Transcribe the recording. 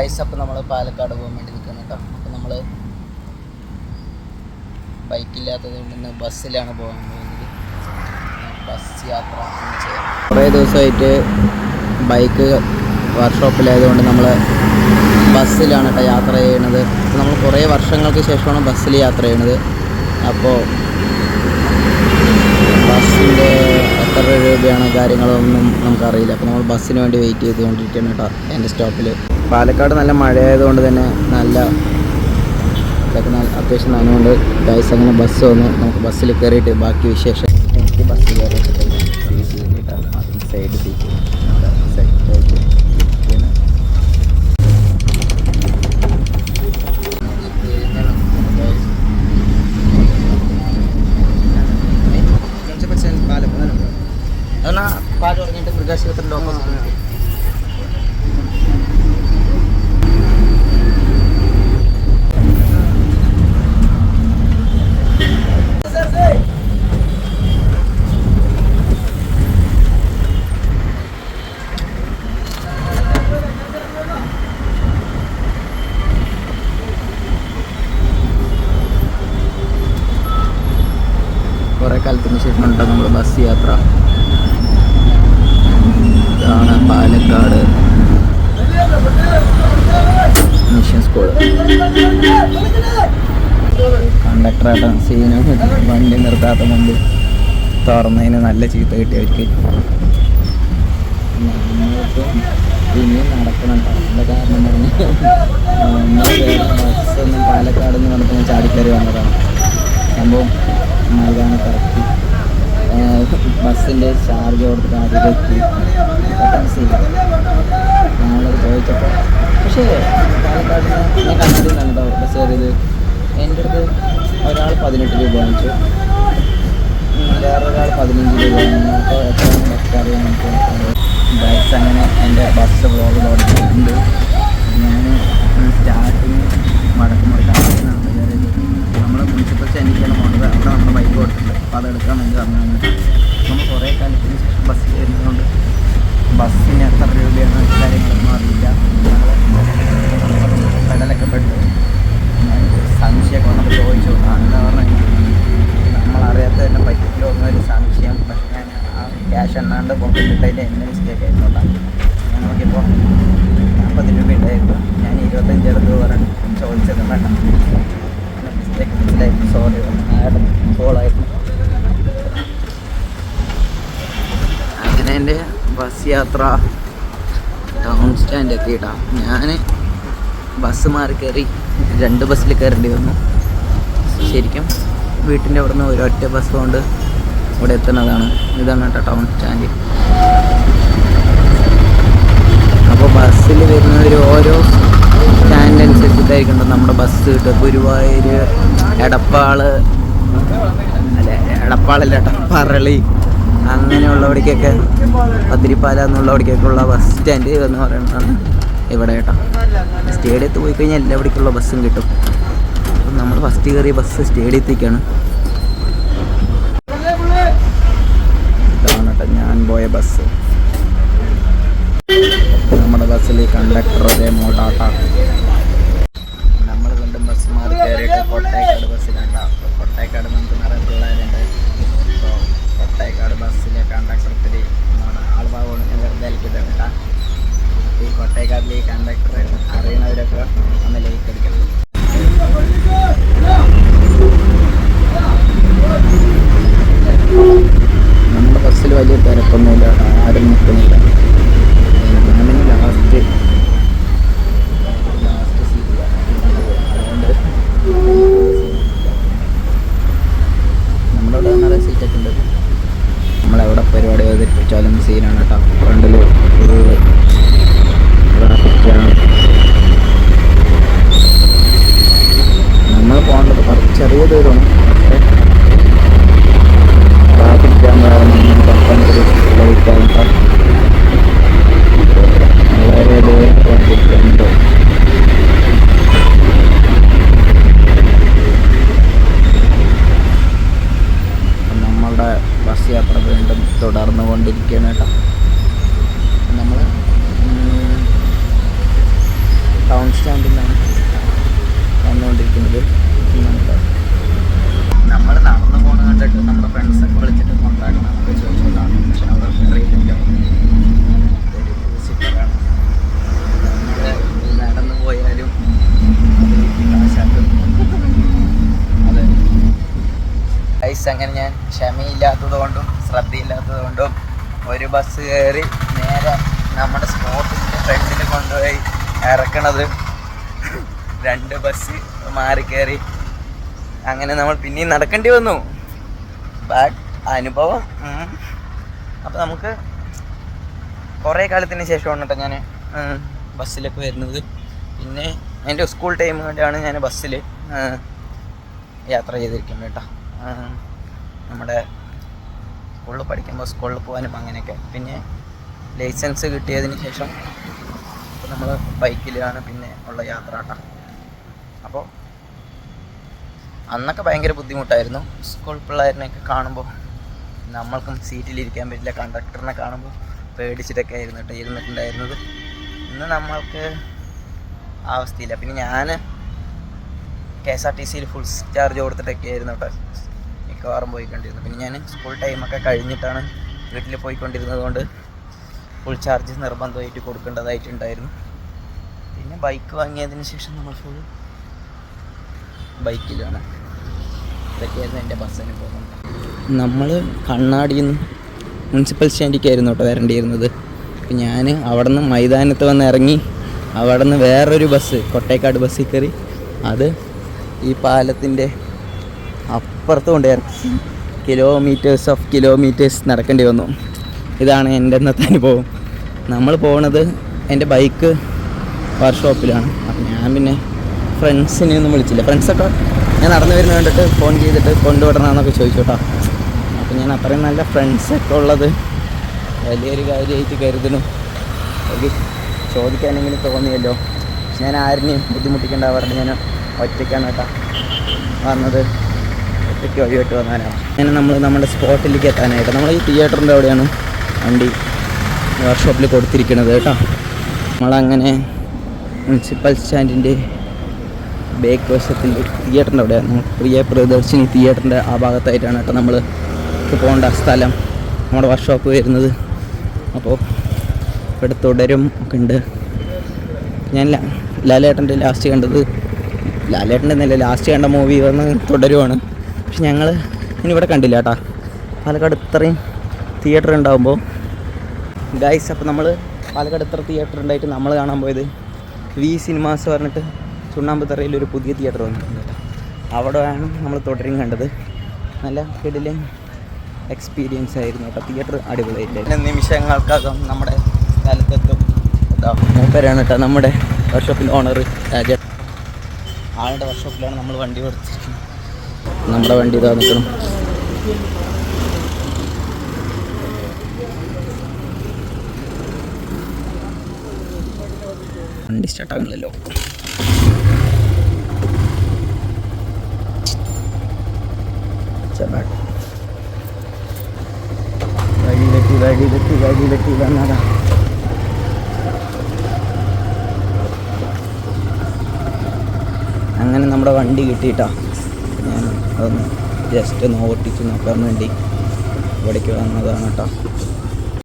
Guys അപ്പം നമ്മൾ പാലക്കാട് പോകാൻ വേണ്ടി നിൽക്കണം കേട്ടോ അപ്പം നമ്മൾ ബൈക്കില്ലാത്തത് കൊണ്ട് ഇന്ന് ബസ്സിലാണ് പോകാൻ പോകുന്നത്. ബസ് യാത്ര കുറേ ദിവസമായിട്ട് ബൈക്ക് വർക്ക്ഷോപ്പിലായതുകൊണ്ട് നമ്മൾ ബസ്സിലാണ് കേട്ടോ യാത്ര ചെയ്യണത് നമ്മൾ കുറേ വർഷങ്ങൾക്ക് ശേഷമാണ് ബസ്സിൽ യാത്ര ചെയ്യണത് അപ്പോൾ ബസ്സിന്റെ എത്ര രൂപയാണ് കാര്യങ്ങളൊന്നും നമുക്കറിയില്ല. അപ്പോൾ നമ്മൾ ബസ്സിന് വേണ്ടി വെയിറ്റ് ചെയ്തുകൊണ്ടിരിക്കുകയാണ് കേട്ടോ എന്റെ സ്റ്റോപ്പിൽ. പാലക്കാട് നല്ല മഴയായതുകൊണ്ട് തന്നെ നല്ല അത്യാവശ്യം നനവുണ്ട്. ഗൈസ് അങ്ങനെ ബസ് വന്നു. നമുക്ക് ബസ്സിൽ കയറിയിട്ട് ബാക്കി വിശേഷം. എനിക്ക് ബസ്സിൽ കയറിയിട്ട് സീറ്റ് കിട്ടിയിട്ടാണ് സൈഡ് സീറ്റ് പറഞ്ഞിട്ട് മൃഗാശുപത്രിന്റെ ഓപ്പോസിറ്റ് കുറേ കാലത്തിന് ശേഷം ഉണ്ടോ നമ്മൾ ബസ് യാത്ര ഇതാണ് പാലക്കാട്. മിഷൻ സ്കൂൾ കണ്ടക്ടറായിട്ട് സീനും വണ്ടി നിർത്താത്ത മുമ്പ് തുറന്നതിന് നല്ല ചീത്ത കിട്ടി അവർക്ക്. ഇനിയും നടക്കണം. അതിന്റെ കാരണം നമ്മൾ ബസ്സൊന്നും പാലക്കാട് നിന്ന് പറഞ്ഞപ്പോൾ ഞാൻ വന്നതാണ്. സംഭവം മൈതാനത്തിറക്കി ബസ്സിന്റെ ചാർജ് കൊടുത്തിട്ട് അതിലെത്തി സീൻ നമ്മളത് ചോദിച്ചപ്പോൾ പക്ഷേ പാലക്കാട് ഞാൻ കണ്ടിട്ടുണ്ടാണ് കേട്ടോ ബസ് കയറിയത്. എന്റെ അടുത്ത് ഒരാൾ പതിനെട്ട് രൂപ വാങ്ങിച്ചു. വേറൊരാൾ പതിനഞ്ച് രൂപ വാങ്ങി. അപ്പോൾ എത്രയാണ് ബസ് അറിയാൻ ബസ് അങ്ങനെ എന്റെ ബസ് തുടങ്ങിയിട്ടുണ്ട് ഞാൻ സ്റ്റാർട്ടിങ് വടക്കുമുറി കാലത്തിനാണ് കയറിയത് നമ്മൾ മുനിസിപ്പൽ സ്റ്റാൻഡിലേക്കാണ് പോകുന്നത് അവിടെ നമ്മൾ ബൈക്ക് കൊടുത്തിട്ടുണ്ട് അപ്പോൾ അതെടുക്കാൻ വേണ്ടി വന്നതാണ് നമ്മൾ കുറേ കാലത്തിന് ശേഷം ബസ് കയറുന്നതുകൊണ്ട് ബസ്സിന് എത്ര രൂപയാണ് കാര്യങ്ങളൊന്നും അറിയില്ല പെടലൊക്കെ പെട്ടു ഞാൻ സംശയമൊക്കെ വന്നപ്പോൾ ചോദിച്ചു അന്ന് പറഞ്ഞു നമ്മളറിയാത്ത തന്നെ പറ്റിക്കലോ എന്നൊരു സംശയം പക്ഷെ ഞാൻ ആ ക്യാഷ് എണ്ണാണ്ട് പോക്കറ്റിട്ടതിന്റെ എന്റെ മിസ്റ്റേക്ക് ആയിരുന്നോട്ടാ ഞാൻ നോക്കിയപ്പോൾ നാൽപ്പത് രൂപ ഉണ്ടായിരുന്നു ഞാൻ ഇരുപത്തഞ്ച് എടുത്ത് പറഞ്ഞു ചോദിച്ചത് വേണ്ട മിസ്റ്റേക്ക് മനസ്സിലായി സോറി അങ്ങനെ എന്റെ ബസ് യാത്ര ടൗൺ സ്റ്റാൻഡ് എത്തിയിട്ടാ. ഞാൻ ബസ് മാറി കയറി രണ്ട് ബസ്സിൽ കയറേണ്ടി വന്നു. ശരിക്കും വീട്ടിന്റെ അവിടെ നിന്ന് ഒരൊറ്റ ബസ് കൊണ്ട് ഇവിടെ എത്തുന്നതാണ്. ഇതാണ് കേട്ടോ ടൗൺ സ്റ്റാൻഡ് അപ്പോൾ ബസ്സിൽ വരുന്നവർ ഓരോ സ്റ്റാൻഡ് അനുസരിച്ചിട്ടായിരിക്കും ട്ടോ നമ്മുടെ ബസ് കിട്ടുക ഗുരുവായൂർ എടപ്പാൾ അല്ലെ എടപ്പാളല്ല എടപ്പാറളി അങ്ങനെയുള്ളവിടേക്കൊക്കെ പത്തിരിപ്പാല എന്നുള്ളവിടേക്കൊക്കെയുള്ള ബസ് സ്റ്റാൻഡ് എന്ന് പറയുന്നതാണ് ഇവിടെ കേട്ടോ. സ്റ്റേഡിയത്ത് പോയി കഴിഞ്ഞാൽ എല്ലാവിടേക്കുള്ള ബസ്സും കിട്ടും. നമ്മൾ ഫസ്റ്റ് കയറിയ ബസ് സ്റ്റേഡിയത്തേക്കാണ് ഇതാണ് കേട്ടോ ഞാൻ പോയ ബസ് നമ്മുടെ ബസ്സിൽ കണ്ടക്ടർ ഒരേ മോട്ടാട്ട നമ്മൾ വീണ്ടും ബസ് മാറി കയറിയിട്ട് കൊട്ടേക്കാട് ബസ്സിലുണ്ട് കൊട്ടേക്കാട് നമുക്ക് നിറയെ പിള്ളേരുണ്ട്. അപ്പോൾ കൊട്ടേക്കാട് ബസ്സിലെ കണ്ടക്ടറത്തിൽ നമ്മുടെ ആൾഭാഗമാണ് ഞാൻ വെറുതെ അലിക്കുന്നത് ഈ കൊട്ടേക്കാട്ടിൽ ഈ കണ്ടക്ടർ അറിയണവരൊക്കെ ഒന്ന് ലൈക്ക് അടിക്കണം. നമ്മുടെ ബസ്സിൽ വലിയ തിരക്കൊന്നുമില്ല ആരും നിൽക്കുന്നില്ല ഞാനിനി ലാസ്റ്റ് ലാസ്റ്റ് സീറ്റ് അതുകൊണ്ട് നമ്മുടെ അവിടെ നിറയെ സീറ്റൊക്കെ ഉണ്ട് നമ്മളെവിടെ പരിപാടി അവതരിപ്പിച്ചാലും സീനാണ് കേട്ടോ ഫ്രണ്ടിൽ ഒരു ട്രാഫിക് ജാം അങ്ങനെ ഞാൻ ക്ഷമയില്ലാത്തത് കൊണ്ടും ശ്രദ്ധയില്ലാത്തത് കൊണ്ടും ഒരു ബസ് കയറി നേരെ നമ്മുടെ സ്പോട്ടിന്റെ ഫ്രണ്ടിൽ കൊണ്ടുപോയി ഇറക്കണത്. രണ്ട് ബസ് മാറി കയറി. അങ്ങനെ നമ്മൾ പിന്നെയും നടക്കേണ്ടി വന്നു. ബട്ട് അനുഭവം അപ്പോൾ നമുക്ക് കുറേ കാലത്തിന് ശേഷമാണ് കേട്ടോ ഞാൻ ബസ്സിലൊക്കെ വരുന്നത്. പിന്നെ എന്റെ സ്കൂൾ ടൈം കൊണ്ടാണ് ഞാൻ ബസ്സിൽ യാത്ര ചെയ്തിരിക്കുന്നത് കേട്ടോ നമ്മുടെ സ്കൂളിൽ പഠിക്കുമ്പോൾ സ്കൂളിൽ പോകാനും അങ്ങനെയൊക്കെ. പിന്നെ ലൈസൻസ് കിട്ടിയതിന് ശേഷം നമ്മൾ ബൈക്കിലാണ് പിന്നെ ഉള്ള യാത്ര കേട്ടോ അപ്പോൾ അന്നൊക്കെ ഭയങ്കര ബുദ്ധിമുട്ടായിരുന്നു. സ്കൂൾ പിള്ളേരിനെയൊക്കെ കാണുമ്പോൾ നമ്മൾക്കും സീറ്റിലിരിക്കാൻ പറ്റില്ല. കണ്ടക്ടറിനെ കാണുമ്പോൾ പേടിച്ചിട്ടൊക്കെ ആയിരുന്നു കേട്ടോ ഇരുന്നിട്ടുണ്ടായിരുന്നത്. ഇന്ന് നമ്മൾക്ക് അവസ്ഥയില്ല. പിന്നെ ഞാൻ കെ എസ് ആർ ടി സിയിൽ ഫുൾ ചാർജ് കൊടുത്തിട്ടൊക്കെ ആയിരുന്നു കേട്ടോ. മിക്കവാറും പോയിക്കൊണ്ടിരുന്നത്. പിന്നെ ഞാൻ സ്കൂൾ ടൈമൊക്കെ കഴിഞ്ഞിട്ടാണ് വീട്ടിൽ പോയിക്കൊണ്ടിരുന്നത് കൊണ്ട് ഫുൾ ചാർജ് നിർബന്ധമായിട്ട് കൊടുക്കേണ്ടതായിട്ടുണ്ടായിരുന്നു. പിന്നെ ബൈക്ക് വാങ്ങിയതിന് ശേഷം നമ്മൾ ഫുൾ ബൈക്കിലാണ് ഇതൊക്കെയായിരുന്നു എന്റെ ബസ് അനുഭവം നമ്മൾ കണ്ണാടിയിൽ നിന്ന് മുനിസിപ്പൽ സ്റ്റാൻഡിലേക്കായിരുന്നു കേട്ടോ വരേണ്ടിയിരുന്നത്. അപ്പം ഞാൻ അവിടെ നിന്ന് മൈതാനത്ത് വന്ന് ഇറങ്ങി അവിടെ നിന്ന് വേറൊരു ബസ് കൊട്ടേക്കാട് ബസ്സിൽ കയറി. അത് ഈ പാലത്തിന്റെ അപ്പുറത്ത് കൊണ്ട് കിലോമീറ്റേഴ്സ് ഓഫ് കിലോമീറ്റേഴ്സ് നടക്കേണ്ടി വന്നു. ഇതാണ് എന്റെ ഇന്നത്തെ അനുഭവം. നമ്മൾ പോണത് എന്റെ ബൈക്ക് വർക്ക്ഷോപ്പിലാണ് അപ്പം ഞാൻ പിന്നെ ഫ്രണ്ട്സിനെ ഒന്നും വിളിച്ചില്ല. ഫ്രണ്ട്സൊക്കെ ഞാൻ നടന്നു വരുന്ന കണ്ടിട്ട് ഫോൺ ചെയ്തിട്ട് കൊണ്ടുവിടണമെന്നൊക്കെ ചോദിച്ചു കേട്ടോ. അപ്പം ഞാൻ അത്രയും നല്ല ഫ്രണ്ട്സൊക്കെ ഉള്ളത് വലിയൊരു കാര്യമായിട്ട് കരുതുന്നു. എനിക്ക് ചോദിക്കാനെങ്കിലും തോന്നിയല്ലോ. ഞാൻ ആരിനെയും ബുദ്ധിമുട്ടിക്കേണ്ട പറഞ്ഞ് ഞാൻ ഒറ്റയ്ക്കാണ് കേട്ടോ വന്നത്. ഒറ്റയ്ക്ക് വഴിയോട്ട് വന്നാലാണ് അങ്ങനെ നമ്മൾ നമ്മുടെ സ്പോട്ടിലേക്ക് എത്താനായിട്ട്. നമ്മൾ ഈ തിയേറ്ററിന്റെ അവിടെയാണ് വണ്ടി വർക്ക്ഷോപ്പിൽ കൊടുത്തിരിക്കുന്നത് കേട്ടോ. നമ്മളങ്ങനെ മുനിസിപ്പൽ സ്റ്റാൻഡിന്റെ ബേക്ക് വശത്തിൽ തിയേറ്ററിന്റെ അവിടെയാണ്. നമ്മൾ പ്രിയ പ്രിയദർശിനി തിയേറ്ററിന്റെ ആ ഭാഗത്തായിട്ടാണ് കേട്ടോ നമ്മൾ പോകേണ്ട സ്ഥലം. നമ്മുടെ വർക്ക്ഷോപ്പ് വരുന്നത്. അപ്പോൾ ഇവിടെ തുടരും ഒക്കെ ഉണ്ട്. ഞാൻ ലാലേട്ടന്റെ ലാസ്റ്റ് കണ്ടത്. ലാലേട്ടന്റെ എന്നല്ല ലാസ്റ്റ് കണ്ട മൂവി വന്ന് തുടരുവാണ്. പക്ഷെ ഞങ്ങൾ ഇനി ഇവിടെ കണ്ടില്ല കേട്ടാ. പാലക്കാട് ഇത്രയും തിയേറ്റർ ഉണ്ടാകുമ്പോൾ ഗൈസ് അപ്പോൾ നമ്മൾ പാലക്കാട് ഇത്ര തിയേറ്റർ ഉണ്ടായിട്ട് നമ്മൾ കാണാൻ പോയത് വി സിനിമാസ് പറഞ്ഞിട്ട് ചുണ്ണാമ്പത്തറയിൽ ഒരു പുതിയ തിയേറ്റർ വന്നിട്ടുണ്ട് കേട്ടോ. അവിടെയാണ് നമ്മൾ തുടരും കണ്ടത്. നല്ല കിടിലും എക്സ്പീരിയൻസ് ആയിരുന്നു കേട്ടോ. തിയേറ്റർ അടിപൊളിയായിട്ട് നിമിഷങ്ങൾക്കകം നമ്മുടെ സ്ഥലത്തെത്തും. മൂപ്പരാണ് കേട്ടോ നമ്മുടെ വർക്ക്ഷോപ്പിന്റെ ഓണർ രാജ ആളുടെ വർക്ക്ഷോപ്പിലാണ് നമ്മൾ വണ്ടി കൊടുത്തിരിക്കുന്നത് നമ്മുടെ വണ്ടി ഇതാ നിൽക്കണം. വണ്ടി വന്നതാ. അങ്ങനെ നമ്മുടെ വണ്ടി കിട്ടിയിട്ടാ. ഞാൻ അതൊന്ന് ജസ്റ്റ് ഒന്ന് ഓട്ടിച്ച് നോക്കാൻ വേണ്ടി ഇവിടേക്ക് വന്നതാണ് കേട്ടോ.